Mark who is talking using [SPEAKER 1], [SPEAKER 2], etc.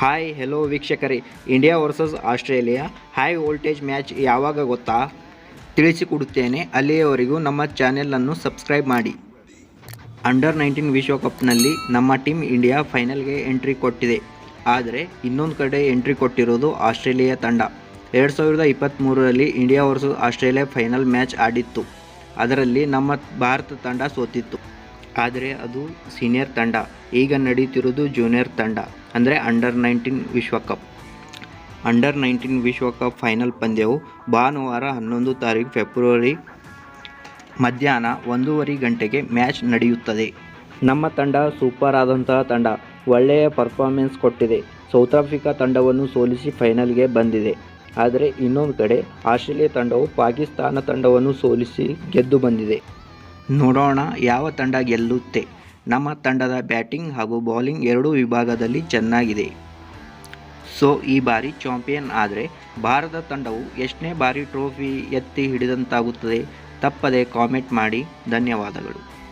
[SPEAKER 1] Hi hello ವೀಕ್ಷಕರೇ. India versus Australia high voltage match ಯಾವಾಗ ಗೊತ್ತಾ? ತಿಳಿಸಿಕೊಡುತ್ತೇನೆ. ಅಲ್ಲಿಯವರೆಗೂ ನಮ್ಮ ಚಾನೆಲನ್ನು ಸಬ್ಸ್ಕ್ರೈಬ್ ಮಾಡಿ. ಅಂಡರ್ ನೈನ್ಟೀನ್ ವಿಶ್ವಕಪ್ನಲ್ಲಿ ನಮ್ಮ ಟೀಮ್ ಇಂಡಿಯಾ ಫೈನಲ್ಗೆ ಎಂಟ್ರಿ ಕೊಟ್ಟಿದೆ. ಆದರೆ ಇನ್ನೊಂದು ಕಡೆ ಎಂಟ್ರಿ ಕೊಟ್ಟಿರೋದು ಆಸ್ಟ್ರೇಲಿಯಾ ತಂಡ. ಎರಡು ಸಾವಿರದ ಇಪ್ಪತ್ತ್ಮೂರರಲ್ಲಿ India versus Australia final match ಆಡಿತ್ತು. ಅದರಲ್ಲಿ ನಮ್ಮ ಭಾರತ ತಂಡ ಸೋತಿತ್ತು. ಆದರೆ ಅದು ಸೀನಿಯರ್ ತಂಡ. ಈಗ ನಡೀತಿರೋದು ಜೂನಿಯರ್ ತಂಡ. ಅಂದರೆ ಅಂಡರ್ ನೈನ್ಟೀನ್ ವಿಶ್ವಕಪ್ ಅಂಡರ್ ನೈನ್ಟೀನ್ ವಿಶ್ವಕಪ್ ಫೈನಲ್ ಪಂದ್ಯವು ಭಾನುವಾರ ಹನ್ನೊಂದು ತಾರೀಕು ಫೆಬ್ರವರಿ ಮಧ್ಯಾಹ್ನ ಒಂದೂವರೆ ಗಂಟೆಗೆ ಮ್ಯಾಚ್ ನಡೆಯುತ್ತದೆ. ನಮ್ಮ ತಂಡ ಸೂಪರ್ ಆದಂತಹ ತಂಡ. ಒಳ್ಳೆಯ ಪರ್ಫಾರ್ಮೆನ್ಸ್ ಕೊಟ್ಟಿದೆ. ಸೌತ್ ಆಫ್ರಿಕಾ ತಂಡವನ್ನು ಸೋಲಿಸಿ ಫೈನಲ್ಗೆ ಬಂದಿದೆ. ಆದರೆ ಇನ್ನೊಂದು ಕಡೆ ಆಸ್ಟ್ರೇಲಿಯಾ ತಂಡವು ಪಾಕಿಸ್ತಾನ ತಂಡವನ್ನು ಸೋಲಿಸಿ ಗೆದ್ದು ಬಂದಿದೆ. ನೋಡೋಣ ಯಾವ ತಂಡ ಗೆಲ್ಲುತ್ತೆ. ನಮ್ಮ ತಂಡದ ಬ್ಯಾಟಿಂಗ್ ಹಾಗೂ ಬೌಲಿಂಗ್ ಎರಡೂ ವಿಭಾಗದಲ್ಲಿ ಚೆನ್ನಾಗಿದೆ. ಸೊ, ಈ ಬಾರಿ ಚಾಂಪಿಯನ್ ಆದರೆ ಭಾರತ ತಂಡವು ಎಷ್ಟನೇ ಬಾರಿ ಟ್ರೋಫಿ ಎತ್ತಿ ಹಿಡಿದಂತಾಗುತ್ತದೆ ತಪ್ಪದೆ ಕಾಮೆಂಟ್ ಮಾಡಿ. ಧನ್ಯವಾದಗಳು.